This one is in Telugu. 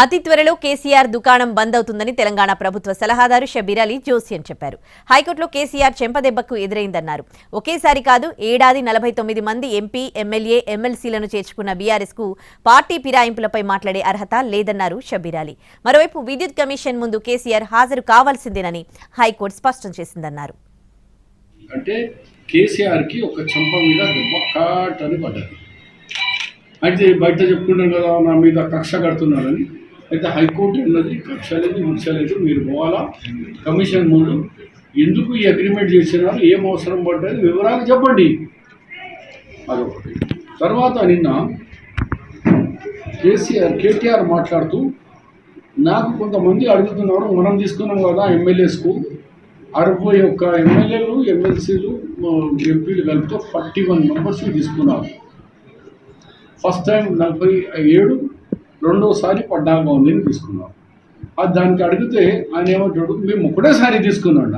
అతి త్వరలో కేసీఆర్ దుకాణం బంద్ అవుతుందని తెలంగాణ ప్రభుత్వ సలహాదారు షబీర్ అలీ అని చెప్పారు. హైకోర్టులో కేసీఆర్ చెంపదెబ్బకు ఎదురైందన్నారు. ఒకేసారి కాదు ఏడాది నలభై తొమ్మిది మంది ఎంపీ ఎమ్మెల్యే ఎమ్మెల్సీలను చేర్చుకున్న బీఆర్ఎస్కు పార్టీ ఫిరాయింపులపై మాట్లాడే అర్హత లేదన్నారు షబీర్ అలీ. మరోవైపు విద్యుత్ కమిషన్ ముందు కేసీఆర్ హాజరు కావాల్సిందేనని హైకోర్టు స్పష్టం చేసిందన్నారు. అంటే కేసీఆర్కి ఒక చంప మీద అయితే బయట చెప్పుకుంటారు కదా నా మీద కక్ష కడుతున్నారని. అయితే హైకోర్టు ఉన్నది కక్ష లేదు విక్ష లేదు మీరు పోవాలా? కమిషన్ ముందు ఎందుకు ఈ అగ్రిమెంట్ చేసినారు ఏం అవసరం పడ్డది వివరాలు చెప్పండి. అదొకటి. తర్వాత నిన్న కేసీఆర్ కేటీఆర్ మాట్లాడుతూ నాకు కొంతమంది అడుగుతున్నారు మనం తీసుకున్నాం కదా ఎమ్మెల్యేస్కు. అరవై ఒక్క ఎమ్మెల్యేలు ఎమ్మెల్సీలు ఎంపీలు కలిపితే ఫార్టీ వన్ మెంబర్స్ తీసుకున్నారు. ఫస్ట్ టైం నలభై ఏడు రెండోసారి పద్నాలుగు మందిని తీసుకున్నాం. అది దానికి అడిగితే ఆయన ఏమంటాడు మేము ఒకటేసారి తీసుకున్నాడు